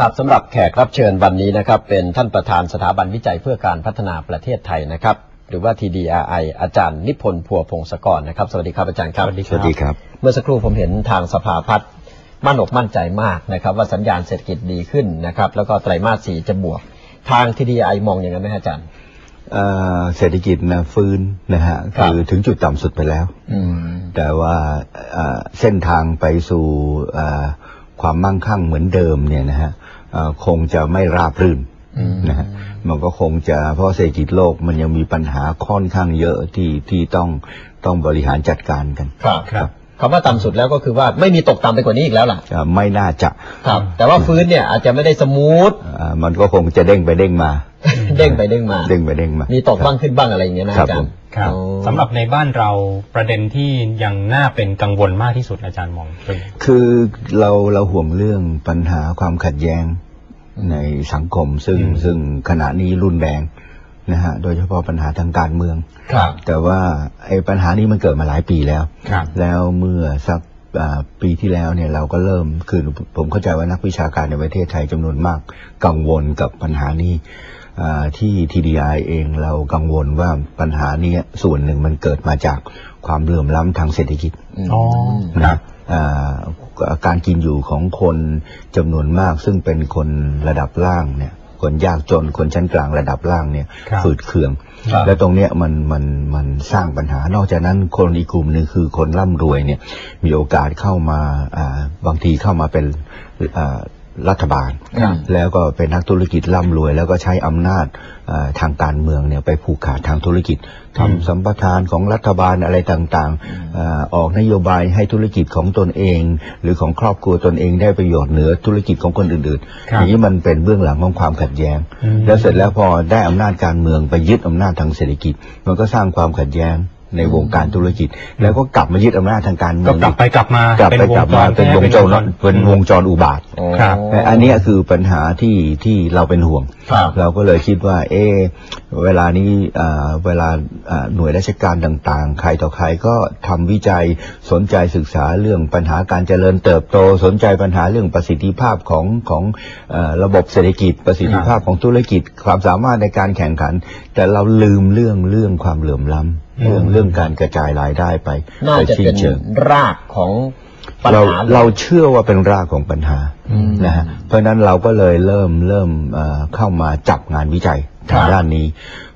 ครับสำหรับแขกรับเชิญวันนี้นะครับ เป็นท่านประธานสถาบันวิจัยเพื่อการพัฒนาประเทศไทยนะครับ หรือว่า TDRI อาจารย์นิพนธ์พัวพงศกรนะครับ สวัสดีครับอาจารย์ครับสวัสดีครับเมื่อสักครู่ผมเห็นทางสภาพัฒน์มั่นอกมั่นใจมากนะครับ ว่าสัญญาณเศรษฐกิจดีขึ้นนะครับ แล้วก็ไตรมาสสี่จะบวก ทาง TDRI มองอย่างนั้นไหมฮะอาจารย์เอ่อเศรษฐกิจนะฟื้นนะฮะครับคือถึงจุดต่ำสุดไปแล้วอืมแต่ว่าเอ่อเส้นทางไปสู่เอ่อ ความมั่งคั่งเหมือนเดิมเนี่ยนะฮะเอ่อคงจะไม่ราบรื่นอืมนะฮะมันก็คงจะเพราะเศรษฐกิจโลกมันยังมีปัญหาค่อนข้างเยอะที่ที่ต้องต้องบริหารจัดการกัน ครับครับคำว่าต่ำสุดแล้วก็คือว่าไม่มีตกต่ำไปกว่านี้อีกแล้วล่ะเอ่อไม่น่าจะครับ แต่ว่าฟื้นเนี่ยอาจจะไม่ได้สมูทเอ่อมันก็คงจะเด้งไปเด้งมา เด้งไปเด้งมา เด้งไปเด้งมา มีตกบ้างขึ้นบ้างอะไรอย่างเงี้ยนะครับอาจารย์ผมครับอ๋อสำหรับในบ้านเราประเด็นที่ยังน่าเป็นกังวลมากที่สุดอาจารย์มองเป็นไงคือเราเราห่วงเรื่องปัญหาความขัดแย้งในสังคมซึ่งอืมซึ่งขณะนี้รุนแรงนะฮะโดยเฉพาะปัญหาทางการเมืองครับแต่ว่าไอ้ปัญหานี้มันเกิดมาหลายปีแล้วครับแล้วเมื่อสักอ่าปีที่แล้วเนี่ยเราก็เริ่มคือผมเข้าใจว่านักวิชาการในประเทศไทยจำนวนมากกังวลกับปัญหานี้อ่าที่ TDI เองเรากังวลว่าปัญหานี้ส่วนหนึ่งมันเกิดมาจากความเหลื่อมล้ำทางเศรษฐกิจอ๋อนะอ่าการกินอยู่ของคนจำนวนมากซึ่งเป็นคนระดับล่างเนี่ยคนยากจนคนชั้นกลางระดับล่างเนี่ยครับฝืดเคืองครับและตรงเนี้ยมันมันมันสร้างปัญหานอกจากนั้นคนอีกกลุ่มหนึ่งคือคนร่ำรวยเนี่ยมีโอกาสเข้ามาอ่าบางทีเข้ามาเป็นอ่า รัฐบาลครับแล้วก็เป็นนักธุรกิจร่ำรวย แล้วก็ใช้อำนาจอ่าทางการเมืองเนี่ยไปผูกขาดทางธุรกิจทำสัมปทานของรัฐบาลอะไรต่างๆอาออกนโยบายให้ธุรกิจของตนเอง หรือของครอบครัวตนเองได้ประโยชน์เหนือธุรกิจของคนอื่นๆครับอย่างนี้มันเป็นเบื้องหลังของความขัดแย้งอืมแล้วเสร็จแล้วพอได้อำนาจการเมืองไปยึดอำนาจทางเศรษฐกิจ มันก็สร้างความขัดแย้ง ในวงการธุรกิจ แล้วก็กลับมายึดอำนาจทางการเมืก็องกลับไปกลับมากลับไปกลับมาเป็นวงจรแก้เป็นวงจรอุบาท ครับอันเนี้ยคือปัญหาที่ที่เราเป็นห่วง ครับ เราก็เลยคิดว่า เอะเวลานี้อ่าเวลาอ่าหน่วยราชการต่างๆ ใครต่อใครก็ทำวิจัยสนใจศึกษาเรื่องปัญหาการเจริญเติบโต สนใจปัญหาเรื่องประสิทธิภาพของของเอ่อระบบเศรษฐกิจ ประสิทธิภาพของธุรกิจ ความสามารถในการแข่งขัน แต่เราลืมเรื่องเรื่องความเหลื่อมล้ำ เรื่องเรื่องการกระจายรายได้ไปน่าไปจะสิ้เป็นเชิงรากของปัญเราหาเราเชื่อว่าเป็นรากของปัญหาอืมนะฮะเพราะฉะนั้นเราก็เลยเริ่มเริ่มเอ่อเข้ามาจับงานวิจัย ทางครับด้านนี้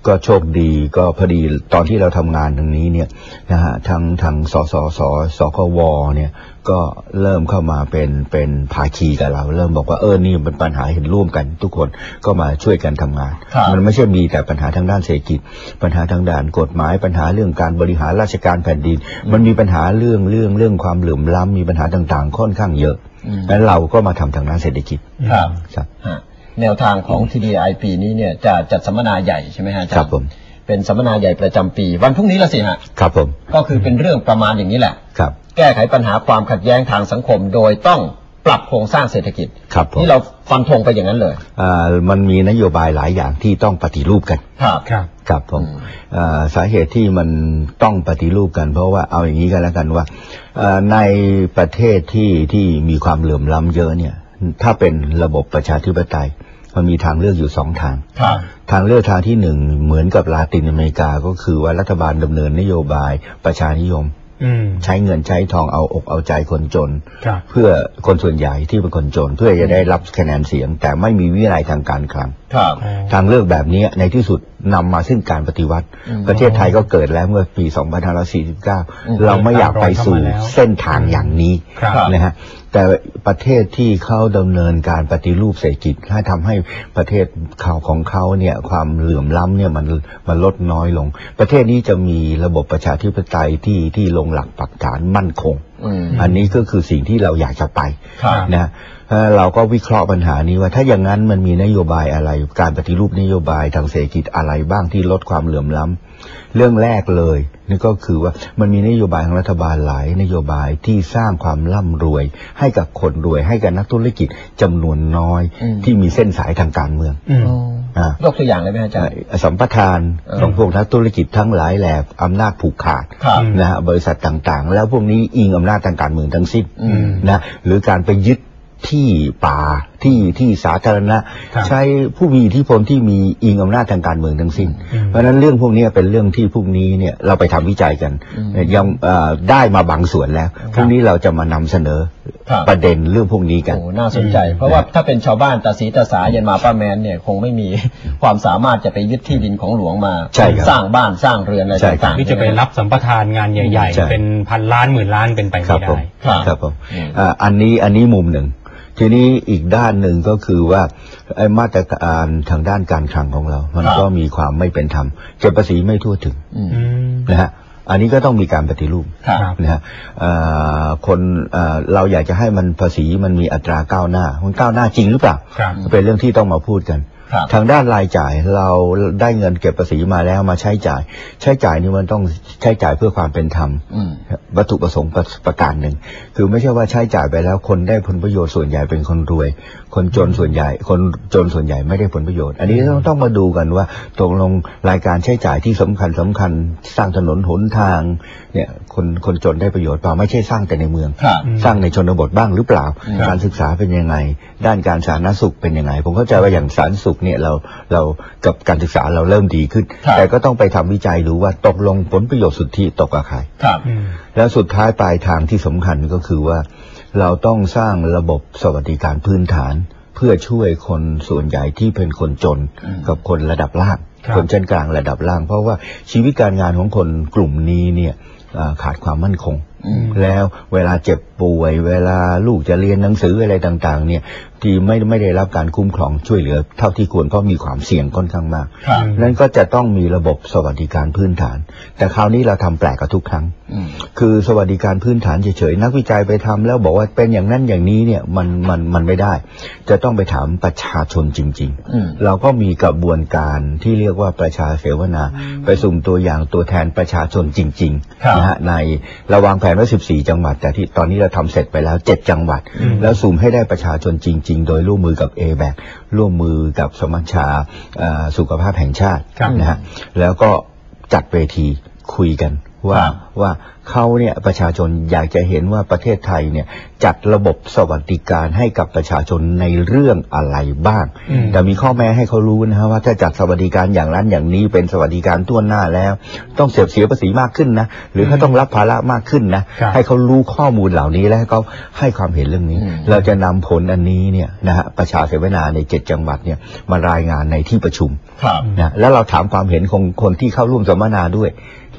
ก็โชคดีก็พอดีตอนที่เราทำงานทางนี้เนี่ยนะฮะทางทางสสสสกวเนี่ยก็เริ่มเข้ามาเป็นเป็นภาคีกับเรา เริ่มบอกว่าเออนี่เป็นปัญหาเห็นร่วมกัน ทุกคนก็มาช่วยกันทำงานครับมันไม่ใช่มีแต่ปัญหาทางด้านเศรษฐกิจ ปัญหาทางด้านกฎหมาย ปัญหาเรื่องการบริหารราชการแผ่นดิน มันมีปัญหาเรื่องเรื่องเรื่องความเหลื่อมล้ำมีปัญหาต่างๆ ค่อนข้างเยอะอืมนั้นเราก็มาทำทางด้านเศรษฐกิจครับครับฮะ แนวทางของ TDI ปีนี้เนี่ยจะจัดสัมมนาใหญ่ใช่ไหมฮะอาจารย์ครับผม เป็นสัมมนาใหญ่ประจำปี วันพรุ่งนี้ละสิฮะครับผม ก็คือเป็นเรื่องประมาณอย่างนี้แหละ ครับ แก้ไขปัญหาความขัดแย้งทางสังคม โดยต้องปรับโครงสร้างเศรษฐกิจครับผม นี่เราฟันธงไปอย่างนั้นเลย อ่ามันมีนโยบายหลายอย่างที่ต้องปฏิรูปกัน ครับ ครับ ครับผมอืมอ่าสาเหตุที่มันต้องปฏิรูปกัน เพราะว่าเอาอย่างนี้กันแล้วกันว่าอ่าในประเทศที่ที่มีความเหลื่อมล้ำเยอะเนี่ย ถ้าเป็นระบบประชาธิปไตย มันมีทางเลือกอยู่สองทางครับทางเลือกทางที่หนึ่งเหมือนกับลาตินอเมริกาก็คือว่ารัฐบาลดำเนินนโยบายประชานิยมอืมใช้เงินใช้ทองเอาอกเอาใจคนจนครับเพื่อคนส่วนใหญ่ที่เป็นคนจน เพื่อจะได้รับคะแนนเสียง แต่ไม่มีวินัยทางการคลังครับทางเลือกแบบนี้ในที่สุด นำมาซึ่งการปฏิวัติอืมประเทศไทยก็เกิดแล้วเมื่อปีอืม2549 เราไม่อยากไปสู่เส้นทางอย่างนี้ครับนะฮะแต่ประเทศที่เขาดำเนินการปฏิรูปเศรษฐกิจให้ทำให้ประเทศเขาของเขาเนี่ยความเหลื่อมล้ำเนี่ยมันมันลดน้อยลง ประเทศนี้จะมีระบบประชาธิปไตยที่ที่ลงหลักปักฐานมั่นคง อืมอันนี้ก็คือสิ่งที่เราอยากจะไปครับนะเอ่อเราก็วิเคราะห์ปัญหานี้ว่าถ้าอย่างนั้นมันมีนโยบายอะไร การปฏิรูปนโยบายทางเศรษฐกิจอะไรบ้างที่ลดความเหลื่อมล้ำ เรื่องแรกเลยนี่ก็คือว่ามันมีนโยบายของรัฐบาลหลายนโยบายที่สร้างความร่ำรวย ให้กับคนรวยให้กับนักธุรกิจจำนวนน้อยอืมที่มีเส้นสายทางการเมืองอืมอ่ายกตัวอย่างเลยไหมอาจารย์สัมปทานเออของพวกนักธุรกิจทั้งหลายแหล่อำนาจผูกขาดครับอืมนะฮะบริษัทต่างๆ แล้วพวกนี้อิงอำนาจทางการเมืองทั้งสิ้นอืมนะหรือการไปยึดที่ป่า ที่ที่สาธารณะครับใช้ผู้มีอิทธิพลที่มีอิงอำนาจทางการเมืองทั้งสิ้นอืมเพราะฉะนั้นเรื่องพวกนี้เป็นเรื่องที่พวกนี้เนี่ยเราไปทำวิจัยกันอืมยังเอ่อได้มาบางส่วนแล้วพรุ่งนี้เราจะมานำเสนอครับประเด็นเรื่องพวกนี้กันโอ้น่าสนใจ เพราะว่าถ้าเป็นชาวบ้านตาสีตาสายันมาป้าแมนเนี่ยคงไม่มีความสามารถจะไปยึดที่ดินของหลวงมาใช่ครับสร้างบ้านสร้างเรือนอะไรใช่ครับต่างๆที่จะไปรับสัมปทานงานใหญ่ใช่ๆเป็นพันล้านหมื่นล้านเป็นไปครัไม่บผได้มครับครับผมอืมอ่าอันนี้อันนี้มุมหนึ่ง ทีนี้อีกด้านหนึ่งก็คือว่าไอ้มาตรการทางด้านการคลังของเรา มันครับก็มีความไม่เป็นธรรมเก็บภาษีไม่ทั่วถึงอืมอืมนะฮะอันนี้ก็ต้องมีการปฏิรูปครับครับนะฮะเอ่อคนเอ่อเราอยากจะให้มันภาษีมันมีอัตราก้าวหน้ามันก้าวหน้าจริงหรือเปล่าครับเป็นเรื่องที่ต้องมาพูดกันครับทางด้านรายจ่ายเราได้เงินเก็บภาษีมาแล้วมาใช้จ่าย ใช้จ่ายนี่มันต้อง ใช้จ่ายเพื่อความเป็นธรรมอืมวัตถุประสงค์ประประการหนึ่ง คือไม่ใช่ว่าใช้จ่ายไปแล้วคนได้ผลประโยชน์ส่วนใหญ่เป็นคนรวย คนจนส่วนใหญ่ คนจนส่วนใหญ่ไม่ได้ผลประโยชน์ อันนี้ต้องต้องมาดูกันว่าตกลงรายการใช้จ่ายที่สำคัญสำคัญ สร้างถนนหนทางเนี่ยคนคนจนได้ประโยชน์เปล่าไม่ใช่สร้างแต่ในเมืองครับอืมสร้างในชนบทบ้างหรือเปล่าครับการศึกษาเป็นยังไง ด้านการสาธารณสุขเป็นยังไง ผมเข้าใจว่าอย่างสาธารณสุขเนี่ยเราเรากับการศึกษาเราเริ่มดีขึ้นครับแต่ก็ต้องไปทำวิจัยดูว่าตกลงผลประโยชน์สุทธิตกกับใครครับอืมแล้วสุดท้ายปลายทางที่สำคัญก็คือว่า เราต้องสร้างระบบสวัสดิการพื้นฐาน เพื่อช่วยคนส่วนใหญ่ที่เป็นคนจนอืมกับคนระดับล่างครับคนชั้นกลางระดับล่าง เพราะว่าชีวิตการงานของคนกลุ่มนี้เนี่ยอ่าขาดความมั่นคงอืม แล้วเวลาเจ็บป่วย เวลาลูกจะเรียนหนังสืออะไรต่าง ๆ เนี่ย ที่ไม่ไม่ได้รับการคุ้มครองช่วยเหลือ เท่าที่ควรเพราะมีความเสี่ยงค่อนข้างมากครับนั่นก็จะต้องมีระบบสวัสดิการพื้นฐาน แต่คราวนี้เราทำแปลกกับทุกครั้งอืมคือสวัสดิการพื้นฐานเฉยๆนักวิจัยไปทำแล้วบอกว่าเป็นอย่างนั้นอย่างนี้เนี่ยมันมันมันไม่ได้ จะต้องไปถามประชาชนจริงอืมๆเราก็มีกระบวนการที่เรียกว่าประชาเสวนา ไปสุ่มตัวอย่างตัวแทนประชาชนจริงครับๆนะฮะในเราวางแผนไว้14 จังหวัด แต่ที่ตอนนี้เราทำเสร็จไปแล้ว 7 จังหวัดอืมแล้วสุ่มให้ได้ประชาชนจริง ๆ โดยร่วมมือกับ a b a c ร่วมมือกับสมัชชาเอ่อสุขภาพแห่งชาติครับนะฮะแล้วก็จัดเวทีคุยกัน ว่าครับว่าเขาเนี่ยประชาชนอยากจะเห็นว่าประเทศไทยเนี่ยจัดระบบสวัสดิการให้กับประชาชนในเรื่องอะไรบ้างอืมแต่มีข้อแม้ให้เขารู้นะฮะว่าถ้าจัดสวัสดิการอย่างนั้นอย่างนี้เป็นสวัสดิการทั่วหน้าแล้ว ต้องเสียเสียภาษีมากขึ้นนะหรือเขาต้องรับภาระมากขึ้นนะครับให้เขารู้ข้อมูลเหล่านี้และให้เขาให้ความเห็นเรื่องนี้อืมเราจะนำผลอันนี้เนี่ยนะฮะประชาเสวนาในเจ็ดจังหวัดเนี่ยมารายงานในที่ประชุมครับนะแล้วเราถามความเห็นของคนที่เข้าร่วมสัมมนาด้วย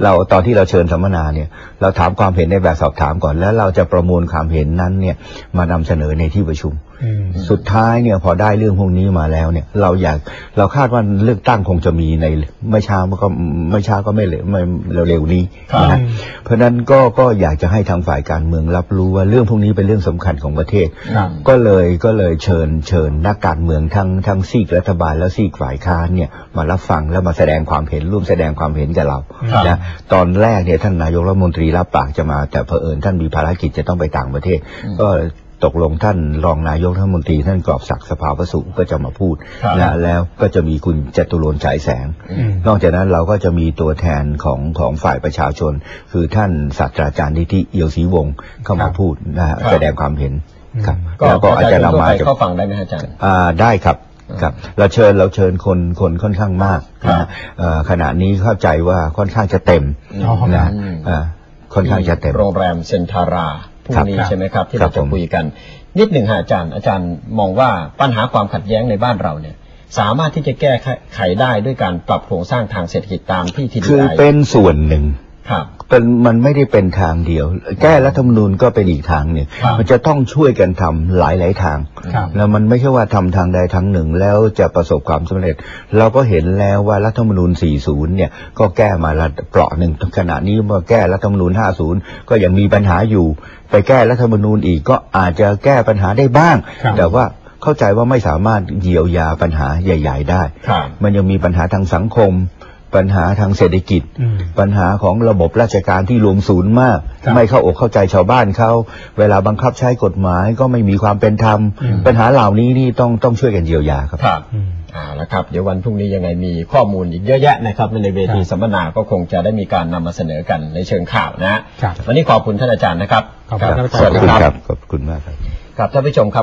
เราตอนที่เราเชิญสัมมนาเนี่ยเราถามความเห็นในแบบสอบถามก่อน แล้วเราจะประมวลความเห็นนั้นเนี่ยมานำเสนอในที่ประชุมสุดท้ายเนี่ยพอได้เรื่องพวกนี้มาแล้วเนี่ย เราอยากเราคาดว่าเลือกตั้งคงจะมีในไม่ช้าก็ไม่ช้าก็ไม่เร็วไม่เร็วๆนี้นะครัฮะบเพราะฉะนั้นก็ก็อยากจะให้ทางฝ่ายการเมืองรับรู้ว่าเรื่องพวกนี้เป็นเรื่องสำคัญของประเทศครับก็เลยก็เลยเชิญเชิญนักการเมืองทั้งทั้งซีกรัฐบาลและซีกฝ่ายค้านเนี่ยมารับฟังแล้วมาแสดงความเห็นร่วมแสดงความเห็นกับเราครับนะตอนแรกเนี่ยท่านนายกรัฐมนตรีรับปากจะมา แต่เผอิญท่านมีภารกิจจะต้องไปต่างประเทศ ก็ ตกลงท่านรองนายกรัฐมนตรีท่านกรอบศักดิ์สภาวสุก็จะมาพูดครับนะแล้วก็จะมีคุณจตุรนต์ฉายแสงอืมนอกจากนั้นเราก็จะมีตัวแทนของของฝ่ายประชาชน คือท่านศาสตราจารย์นิธิเอียวศรีวงศ์เข้ามาครับพูดนะฮะครับแสดงความเห็นครับก็แล้วก็อาจจะนำมาประชชนทั่วไปเข้าฟังได้ไหมฮะอาจารย์อ่าได้ครับครับเราเชิญเราเชิญคนคนค่อนข้างมากครับนะฮะเอ่อขณะนี้เข้าใจว่าค่อนข้างจะเต็มอ๋อนะอืมอ่าค่อนข้างจะเต็มโรงแรมเซนทารา พรุ่งนี้ครับใช่ไหมครับ ที่ครัเราบจะผมคุยกัน นิดหนึ่งฮะอาจารย์อาจารย์มองว่าปัญหาความขัดแย้งในบ้านเราเนี่ย สามารถที่จะแก้ไขได้ด้วยการปรับโครงสร้างทางเศรษฐกิจตามที่ทีดีคือไอเป็นส่วนหนึ่งครับ เป็นมันไม่ได้เป็นทางเดียว แก้รัฐธรรมนูญก็เป็นอีกทางหนึ่งครับมันจะต้องช่วยกันทำหลายหลายๆทางครับแล้วมันไม่ใช่ว่าทำทางใดทางหนึ่งแล้วจะประสบความสำเร็จ เราก็เห็นแล้วว่ารัฐธรรมนูญ 40 เนี่ยก็แก้มาละเปราะหนึ่งขณะนี้มาแก้รัฐธรรมนูญ 50 ก็ยังมีปัญหาอยู่ ไปแก้รัฐธรรมนูญอีกก็อาจจะแก้ปัญหาได้บ้างครับแต่ว่าเข้าใจว่าไม่สามารถเยียวยาปัญหาใหญ่ ๆ ได้ครับมันยังมีปัญหาทางสังคม ปัญหาทางเศรษฐกิจอืมปัญหาของระบบราชการที่รวมศูนย์มากครับไม่เข้าอกเข้าใจชาวบ้านเขาเวลาบังคับใช้กฎหมายก็ไม่มีความเป็นธรรมอืมปัญหาเหล่านี้นี่ต้องต้องช่วยกันเยียวยาครับครับอืมอ่าแล้วครับ เดี๋ยววันพรุ่งนี้ยังไงมีข้อมูลอีกเยอะแยะนะครับในเวทีครับสัมมนาก็คงจะได้มีการนำมาเสนอกันในเชิงข่าวนะฮะครับวันนี้ขอบคุณท่านอาจารย์นะครับ ขอบคุณครับอาจารย์สวัสดีขอบคุณคครัรับบขอบคุณมากครับครับท่านผู้ชมครับ